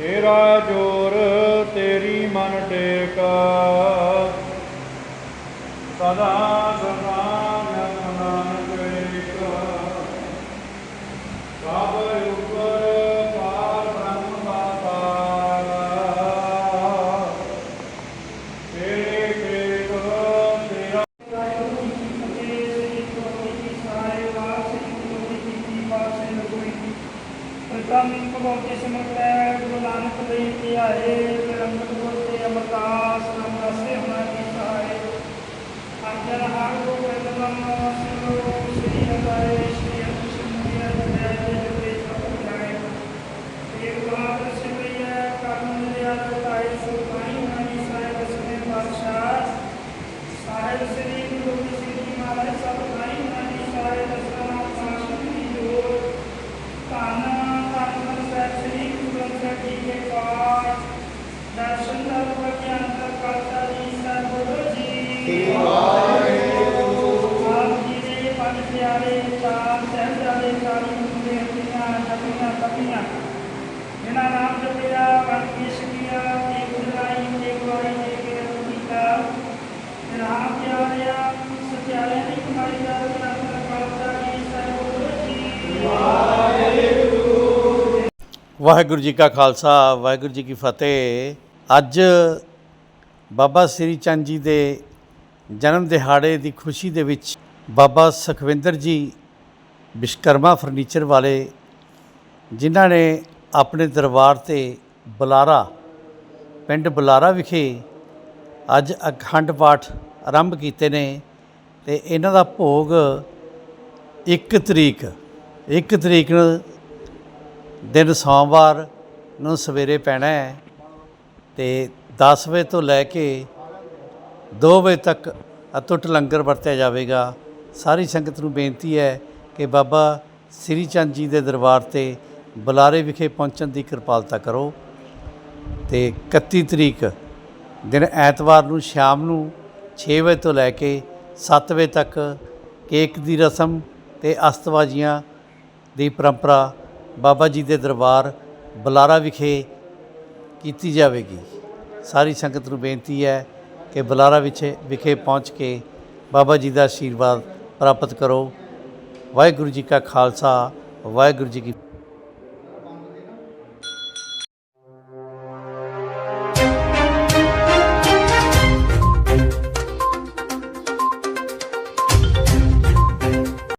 ਤੇਰਾ ਜੋਰ ਤੇਰੀ ਮਨ ਟੇਕ। ਸਦਾ ਸਦਾ ਨਾਨਕ ਏਕ ਸਭ ਉਪਰ ਪਾਰ ਬ੍ਰਹਮ ਪਾਤਾਲ ਤੇਰੇ ਕੇਕ ਤੇਰਾ ਪ੍ਰਥਮ ਭਗਵਤੀ ਸਮਰਪੈ ਗੁਰੂ ਨਾਨਕ ਦੇਵ ਕੀ ਆਏ ਨਿਰੰਤਰ ਬੋਲਤੇ ਅਮਰਦਾਸ ਨਾਮ ਰਸੇ ਹੋਣਾ ਕੀ ਸਹਾਏ ਅਰਜਨ ਹਰ ਕੋ ਪ੍ਰਤਮ ਸਿਮਰੋ ਸ੍ਰੀ ਹਰਿ ਸ੍ਰੀ ਹਰਿ ਸਿਮਰਿਆ ਜੈ ਜੈ ਜੈ ਸਭ ਜਾਏ ਏਕ ਬਾਤ ਸਿਮਰਿਆ ਕਰਮ ਲਿਆ ਤਾਈ ਸੁਖਾਈ ਹੋਣਾ ਕੀ ਸਹਾਏ ਬਸਨੇ ਬਾਦਸ਼ਾਹ ਸਾਹਿਬ ਸ੍ਰੀ ਗੁਰੂ ਗੋਬਿੰਦ ਸਿੰਘ ਜੀ ਮਹਾਰਾਜ ਸਭ ਭਾਈ ਹੋਣਾ ਕੀ ਸਹਾਏ ਦਸਨਾ ਪਾਸ਼ਾ ਦੀ ਜੋਰ ਧੰਨ ਧੰਨ ਧੰਨ ਸਾਹਿਬ ਸ੍ਰੀ ਗੁਰੂ ਗ੍ਰੰਥ ਸਾਹਿਬ ਜੀ ਕੇ ਪਾਠ ਦਰਸ਼ਨ ਦਰਬਾਰ ਕੇ ਅੰਤਰ ਕਰਤਾ ਜੀ ਸਾਹਿਬ ਬੋਲੋ ਜੀ ਆਪ ਜੀ ਦੇ ਪੰਜ ਪਿਆਰੇ ਚਾਰ ਸਹਿਬਜ਼ਾਦੇ ਚਾਲੀ ਮੁੰਡੇ ਹੱਟੀਆਂ ਜਪੀਆਂ ਤਪੀਆਂ ਜਿਨ੍ਹਾਂ ਨਾਮ ਜਪਿਆ ਵੰਡ ਕੀ ਸਿੱਖਿਆ ਤੇ ਗੁਰਰਾਈ ਤੇ ਗੁਆਈ ਦੇ ਕੇ ਰੂਪ ਕੀਤਾ ਨਾਮ ਪਿਆਰਿਆ ਸਤਿਆਰਿਆਂ ਦੀ ਕਮਾਈ ਦਾ ਅੰਤਰ ਕਰਤਾ ਜੀ ਸਾਹਿਬ ਬੋਲੋ ਜੀ ਵਾਹਿਗੁਰੂ ਜੀ ਕਾ ਖਾਲਸਾ ਵਾਹਿਗੁਰੂ ਜੀ ਕੀ ਫਤਿਹ। ਅੱਜ ਬਾਬਾ ਸ੍ਰੀ ਚੰਦ ਜੀ ਦੇ ਜਨਮ ਦਿਹਾੜੇ ਦੀ ਖੁਸ਼ੀ ਦੇ ਵਿੱਚ ਬਾਬਾ ਸੁਖਵਿੰਦਰ ਜੀ ਵਿਸ਼ਕਰਮਾ ਫਰਨੀਚਰ ਵਾਲੇ, ਜਿਨ੍ਹਾਂ ਨੇ ਆਪਣੇ ਦਰਬਾਰ ਤੇ ਬੁਲਾਰਾ, ਪਿੰਡ ਬੁਲਾਰਾ ਵਿਖੇ ਅੱਜ ਅਖੰਡ ਪਾਠ ਆਰੰਭ ਕੀਤੇ ਨੇ ਤੇ ਇਹਨਾਂ ਦਾ ਭੋਗ 1 ਤਰੀਕ 1 ਤਰੀਕ ਨੂੰ ਦਿਨ ਸੋਮਵਾਰ ਨੂੰ ਸਵੇਰੇ ਪੈਣਾ ਹੈ ਤੇ 10 ਵਜੇ ਤੋਂ ਲੈ ਕੇ 2 ਵਜੇ ਤੱਕ ਅਤੁੱਟ ਲੰਗਰ ਵਰਤਿਆ ਜਾਵੇਗਾ। ਸਾਰੀ ਸੰਗਤ ਨੂੰ ਬੇਨਤੀ ਹੈ ਕਿ ਬਾਬਾ ਸ੍ਰੀ ਚੰਦ ਜੀ ਦੇ ਦਰਬਾਰ ਤੇ ਬੁਲਾਰੇ ਵਿਖੇ ਪਹੁੰਚਣ ਦੀ ਕਿਰਪਾਲਤਾ ਕਰੋ ਤੇ 31 ਤਰੀਕ ਦਿਨ ਐਤਵਾਰ ਨੂੰ ਸ਼ਾਮ ਨੂੰ 6 ਵਜੇ ਤੋਂ ਲੈ ਕੇ 7 ਵਜੇ ਤੱਕ ਕੇਕ ਦੀ ਰਸਮ ਤੇ ਅਸਤਬਾਜ਼ੀਆਂ ਦੀ ਪਰੰਪਰਾ ਬਾਬਾ ਜੀ ਦੇ ਦਰਬਾਰ ਬੁਲਾਰਾ ਵਿਖੇ ਕੀਤੀ ਜਾਵੇਗੀ। ਸਾਰੀ ਸੰਗਤ ਨੂੰ ਬੇਨਤੀ ਹੈ ਕਿ ਬੁਲਾਰਾ ਵਿਖੇ ਵਿਖੇ ਪਹੁੰਚ ਕੇ ਬਾਬਾ ਜੀ ਦਾ ਆਸ਼ੀਰਵਾਦ ਪ੍ਰਾਪਤ ਕਰੋ। ਵਾਹਿਗੁਰੂ ਜੀ ਕਾ ਖਾਲਸਾ, ਵਾਹਿਗੁਰੂ ਜੀ ਕੀ